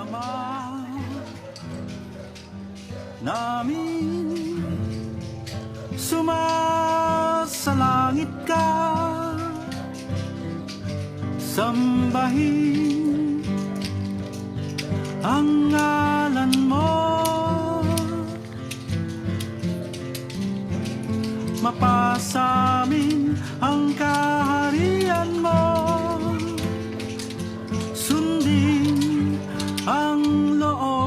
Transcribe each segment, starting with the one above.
Ama namin Sumasalangit ka Sambahin ang ngalan mo. Mapasamin ang kaharian mo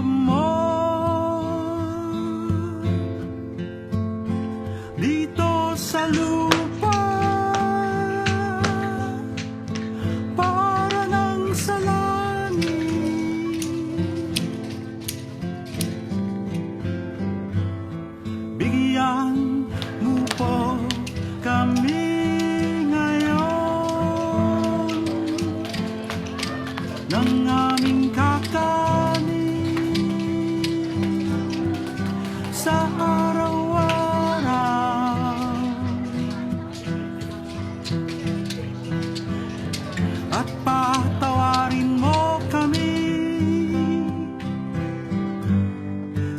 more. sa araw-araw. At mo kami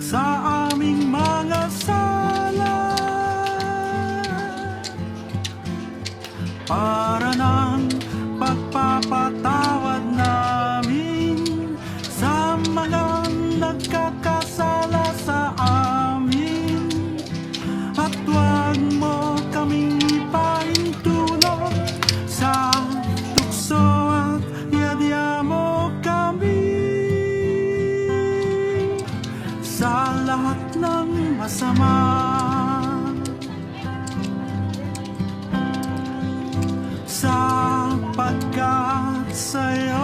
Sa aming mga sala. Para na lahat ng masama. Sa Sapagkat sa'yo.